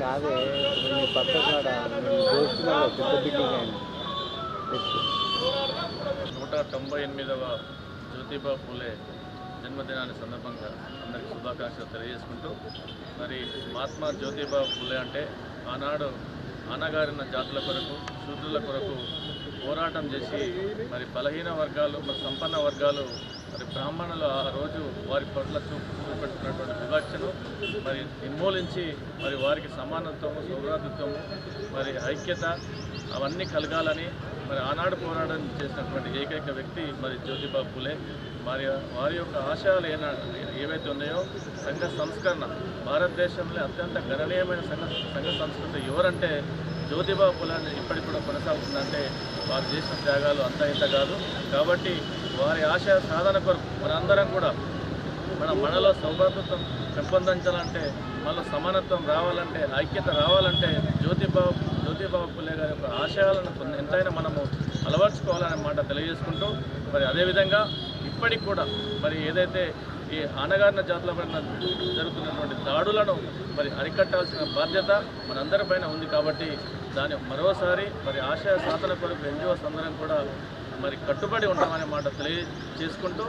కాదే మీ పక్క కాడ పెద్ద బిల్డింగ్ నూట తొంభై ఎనిమిదవ జ్యోతిబా పూలే జన్మదినాన్ని సందర్భంగా అందరికి శుభాకాంక్షలు తెలియజేసుకుంటూ మరి మహాత్మా జ్యోతిబా పూలే అంటే ఆనాడు అన్నగారిన జాతుల కొరకు శూద్రుల కొరకు పోరాటం చేసి మరి బలహీన వర్గాలు మరి సంపన్న వర్గాలు మరి బ్రాహ్మణులు ఆ రోజు వారి పట్ల చూ వివక్షను మరి నిర్మూలించి మరి వారికి సమానత్వము సౌరాధిత్వము మరి ఐక్యత అవన్నీ కలగాలని మరి ఆనాడు పోరాటం చేసినటువంటి ఏకైక వ్యక్తి మరి జ్యోతిబాబు పూలే. మరి వారి యొక్క ఆశయాలు ఏనా ఏవైతే ఉన్నాయో సంఘ సంస్కరణ భారతదేశంలో అత్యంత గణనీయమైన సంఘ సంఘ సంస్కృతి ఎవరంటే జ్యోతిబాబు కులాన్ని ఇప్పటికి కూడా కొనసాగుతుందంటే వారు చేసిన త్యాగాలు అంత ఇంత కాదు. కాబట్టి వారి ఆశయ సాధన కొరకు మనందరం కూడా మన మనలో సౌభాతృత్వం పెంపొందించాలంటే మనలో సమానత్వం రావాలంటే ఐక్యత రావాలంటే జ్యోతిబాబు జ్యోతిబాబు పుల్లే గారి యొక్క ఆశయాలను ఎంతైనా మనము అలవర్చుకోవాలనే మాట తెలియజేసుకుంటూ మరి అదేవిధంగా ఇప్పటికి కూడా మరి ఏదైతే ఈ ఆనగారిన జాతుల పైన జరుగుతున్నటువంటి దాడులను మరి అరికట్టాల్సిన బాధ్యత మనందరిపైన ఉంది కాబట్టి దాని మరోసారి మరి ఆశయ సాధన కొరకు ఎన్జిఓస్ అందరం కూడా మరి కట్టుబడి ఉంటామనే మాట తెలియజేసుకుంటూ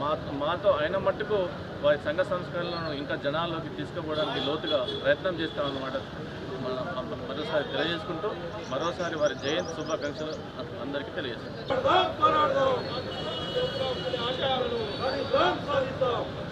మా మాతో అయిన మట్టుకు వారి సంఘ సంస్కరణలను ఇంకా జనాల్లోకి తీసుకుపోవడానికి లోతుగా ప్రయత్నం చేస్తామన్నమాట. మరోసారి తెలియజేసుకుంటూ మరోసారి వారి జయంతి శుభాకాంక్షలు అందరికీ తెలియజేస్తాం. తెలుగు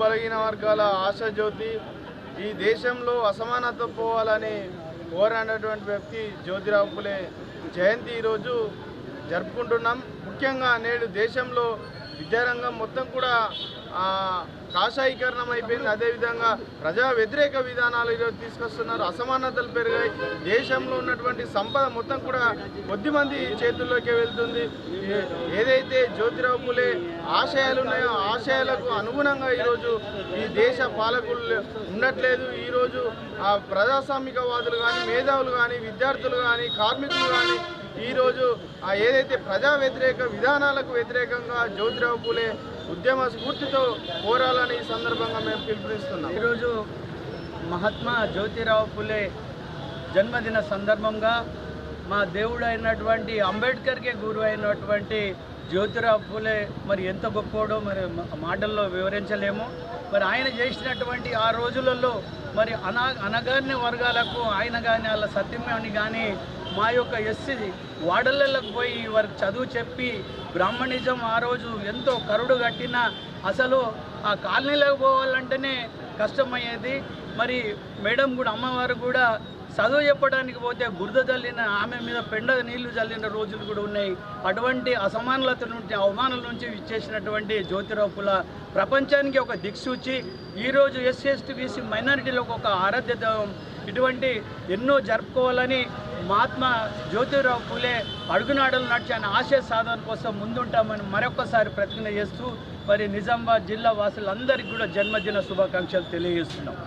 బలహీన వర్గాల ఆశాజ్యోతి ఈ దేశంలో అసమానత పోవాలని కోరనటువంటి వ్యక్తి జ్యోతిరావు పులే జయంతి ఈరోజు జరుపుకుంటున్నాం. ముఖ్యంగా నేడు దేశంలో విద్యారంగం మొత్తం కూడా కాషాయీకరణం అయిపోయింది అదేవిధంగా ప్రజా వ్యతిరేక విధానాలు ఈరోజు తీసుకొస్తున్నారు. అసమానతలు పెరిగాయి. దేశంలో ఉన్నటువంటి సంపద మొత్తం కూడా కొద్ది మంది చేతుల్లోకి వెళ్తుంది. ఏదైతే జ్యోతిరావు పులే ఆశయాలు ఉన్నాయో ఆశయాలకు అనుగుణంగా ఈరోజు ఈ దేశ పాలకులు ఉండట్లేదు. ఈరోజు ప్రజాస్వామికవాదులు కానీ మేధావులు కానీ విద్యార్థులు కానీ కార్మికులు కానీ ఈరోజు ఆ ఏదైతే ప్రజా వ్యతిరేక విధానాలకు వ్యతిరేకంగా జ్యోతిరావు పూలే ఉద్యమ స్ఫూర్తితో పోరాలని ఈ సందర్భంగా మేము పిలుపునిస్తున్నాం. ఈరోజు మహాత్మా జ్యోతిరావు పూలే జన్మదిన సందర్భంగా మా దేవుడు అయినటువంటి అంబేద్కర్కే గురువు అయినటువంటి జ్యోతిరావు పూలే మరి ఎంత గొప్పోడో మరి మాటల్లో వివరించలేము. మరి ఆయన చేసినటువంటి ఆ రోజులలో మరి అనా అనగారిన వర్గాలకు ఆయన కానీ వాళ్ళ సత్యమని కానీ మా యొక్క ఎస్సీ వాడళ్ళకు పోయి వారికి చదువు చెప్పి బ్రాహ్మణిజం ఆ రోజు ఎంతో కరుడు కట్టిన అసలు ఆ కాలనీలోకి పోవాలంటేనే కష్టమయ్యేది. మరి మేడం కూడా అమ్మవారు కూడా చదువు చెప్పడానికి పోతే బురద చల్లిన ఆమె మీద పెండ నీళ్ళు చల్లిన రోజులు కూడా ఉన్నాయి. అటువంటి అసమానత నుండి అవమానాల నుంచి ఇచ్చేసినటువంటి జ్యోతిరావుల ప్రపంచానికి ఒక దిక్సూచి. ఈరోజు ఎస్సీ ఎస్టీ బీసీ మైనారిటీలకు ఒక ఆరాధ్య ఇటువంటి ఎన్నో జరుపుకోవాలని మహాత్మా జ్యోతిరావు పూలే అడుగునాడలు నడిచిన ఆశయ సాధన కోసం ముందుంటామని మరొకసారి ప్రతిజ్ఞ చేస్తూ మరి నిజామాబాద్ జిల్లా వాసులందరికీ కూడా జన్మదిన శుభాకాంక్షలు తెలియజేస్తున్నాం.